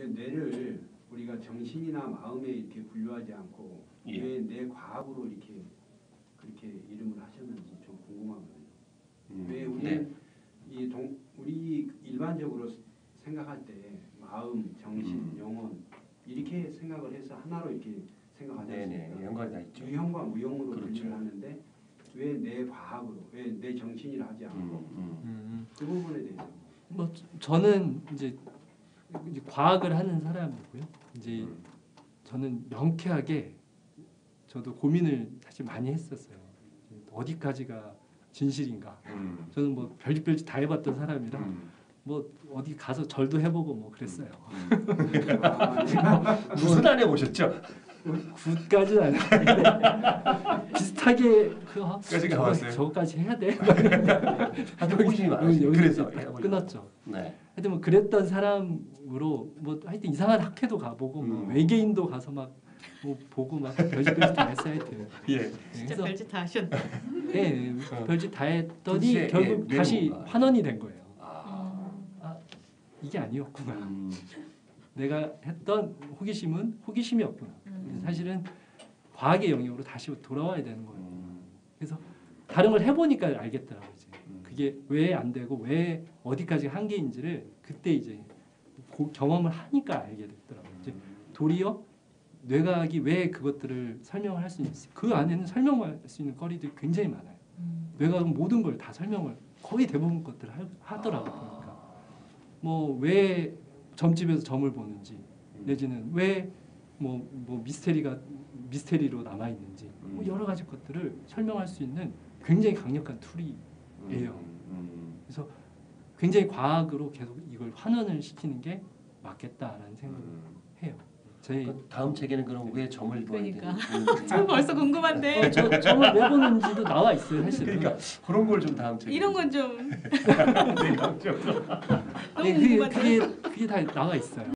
그 뇌를 우리가 정신이나 마음에 이렇게 분류하지 않고 예. 왜뇌 과학으로 이렇게 그렇게 이름을 하셨는지 좀 궁금하거든요. 음, 왜 우리 네. 이 동, 우리 일반적으로 생각할 때 마음, 정신, 음. 영혼 이렇게 생각을 해서 하나로 이렇게 생각하지 네네 않습니까? 연관이 다 있죠. 유형과 무형으로 그렇죠. 분류를 하는데 왜 내 과학으로, 왜 내 정신이라 하지 않고 음, 음. 음, 그 부분에 대해서 뭐 저는 이제, 이제 과학을 하는 사람이고요. 이제 음. 저는 명쾌하게 저도 고민을 사실 많이 했었어요. 어디까지가 진실인가? 음. 저는 뭐 별짓 별짓 다 해봤던 사람이라 음. 뭐 어디 가서 절도 해보고 뭐 그랬어요. 무슨 안 해보셨죠? 굿까지는 아닌데 비슷하게 그 어, 까지 가봤어요? 저거까지 해야 돼? 많으시죠. 여기 그래서. 끊었죠. 네. 하여튼 뭐 그랬던 사람 으로 뭐 하여튼 이상한 학회도 가보고 뭐 음. 외계인도 가서 막 뭐 보고 막 별짓 별짓 다 했어요 하여튼. 예. 네, 진짜 그래서 별짓 다 하셨네. 네, 어. 별짓 다 했더니 도대체, 결국 예, 다시 뭔가? 환원이 된 거예요. 아. 이게 아니었구나. 음. 내가 했던 호기심은 호기심이었구나. 음. 사실은 과학의 영역으로 다시 돌아와야 되는 거예요. 음. 다른 걸 해보니까 알겠더라고요. 이제. 음. 그게 왜 안 되고 왜 어디까지 한계인지를 그때 이제 고- 경험을 하니까 알게 됐더라고요. 이제 도리어 뇌과학이 왜 그것들을 설명을 할 수 있는 그 안에는 설명할 수 있는 거리들이 굉장히 많아요. 음. 뇌과학은 모든 걸 다 설명을 거의 대부분 것들을 하- 하더라고요. 보니까 뭐 왜 점집에서 점을 보는지 내지는 왜 뭐 뭐 미스테리가 미스테리로 남아 있는지 뭐 음. 여러 가지 것들을 설명할 수 있는 굉장히 강력한 툴이 예요. 음. 굉장히 과학으로 계속 이걸 환원을 시키는 게 맞겠다라는 생각을 음. 해요. 제그 다음 책에는 그럼 왜 점을 그러니까. 되는지 저 벌써 궁금한데 어, 저 점을 왜 보는지도 나와 있어요 사실은. 그러니까 그런 걸 좀 다음 책에 이런 건좀 네. 너무 네, 그게, 궁금한데. 그게 그게 다 나와 있어요.